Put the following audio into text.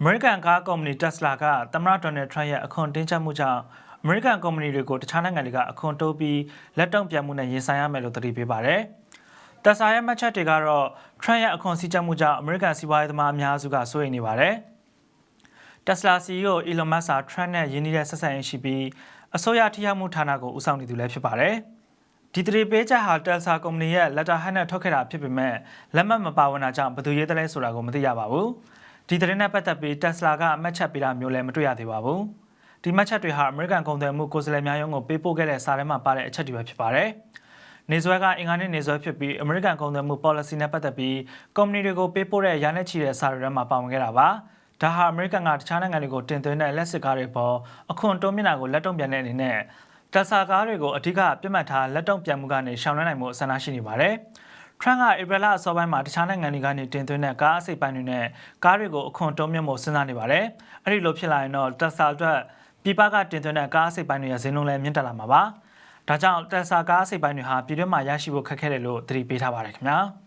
အမေရိကန်ကားကုမ္ပဏီ Tesla ကသမ္မတဒေါ်နယ်ထရန့်ရဲ့အခွန်တင်းကျပ်မှုကြောင့်အမေရိကန်ကုမ္ပဏီတွေကိုတခြားနိုင်ငံတွေကအခွန်တိုးပြီးလက်တုံ့ပြန်မှုနဲ့ရင်ဆိုင်ရမယ်လို့သတိပေးပါတယ်။ Tesla ရဲ့မှတ်ချက်တွေကတော့ Trump ရဲ့အခွန်စည်းကျပ်မှုကြောင့်အမေရိကန်စီးပွားရေးသမားအများစုကစိုးရိမ်နေပါတယ်။ Tesla CEO Elon Musk ဟာ Trump နဲ့ရင်းနှီးတဲ့ဆက်ဆံရေးရှိပြီးအစိုးရထိရောက်မှုဌာနကိုဦးဆောင်နေသူလည်းဖြစ်ပါတယ်။ဒီသတိပေးချက်ဟာ Tesla ကုမ္ပဏီရဲ့ letterhead နဲ့ထုတ်ခဲ့တာဖြစ်ပေမဲ့လက်မှတ်မပါဝင်တာကြောင့်ဘယ်သူရေးတယ်လဲဆိုတာကိုမသိရပါဘူး။ ဒီသတင်းနဲ့ပတ်သက်ပြီး Tesla ကအမှတ်ချက်ပေးတာမျိုးလည်းမတွေ့ရသေးပါဘူး။ဒီမှတ်ချက်တွေဟာအမေရိကန်ကုန်သွယ်မှုကိုယ်စားလှယ်များရုံးကိုပေးပို့ခဲ့တဲ့စာထဲမှာပါတဲ့အချက်တွေပဲဖြစ်ပါတယ်။နေဆွဲကအင်္ဂါနေ့နေဆွဲဖြစ်ပြီးအမေရိကန်ကုန်သွယ်မှု policy နဲ့ပတ်သက်ပြီးကုမ္ပဏီတွေကိုပေးပို့တဲ့ရာနဲ့ချီတဲ့စာတွေထဲမှာပါဝင်ခဲ့တာပါ။ဒါဟာအမေရိကန်ကတခြားနိုင်ငံတွေကိုတင်သွင်းတဲ့လက်စစ်ကားတွေပေါ်အခွန်တိုးမြင့်တာကိုလက်တုံ့ပြန်တဲ့အနေနဲ့တက်ဆာကားတွေကိုအဓိကပြစ်မှတ်ထားလက်တုံ့ပြန်မှုကနေရှောင်လွှဲနိုင်မှုအဆန္ဒရှိနေပါတယ်။ Trump ကဧပြီလအစောပိုင်းမှာတခြားနိုင်ငံတွေကနေတင်သွင်းတဲ့ကားအစိတ်ပိုင်းတွေနဲ့ကားတွေကိုအခွန်တုံးမြင့်ဖို့စဉ်းစားနေပါတယ်။အဲ့ဒီလိုဖြစ်လာရင်တော့ Tesla အတွက်ပြည်ပကတင်သွင်းတဲ့ကားအစိတ်ပိုင်းတွေရဲ့ဈေးနှုန်းလည်းမြင့်တက်လာမှာပါ။ဒါကြောင့် Tesla ကားအစိတ်ပိုင်းတွေဟာပြည်တွင်းမှာရရှိဖို့ခက်ခဲတယ်လို့သတိပေးထားပါတယ်ခင်ဗျာ။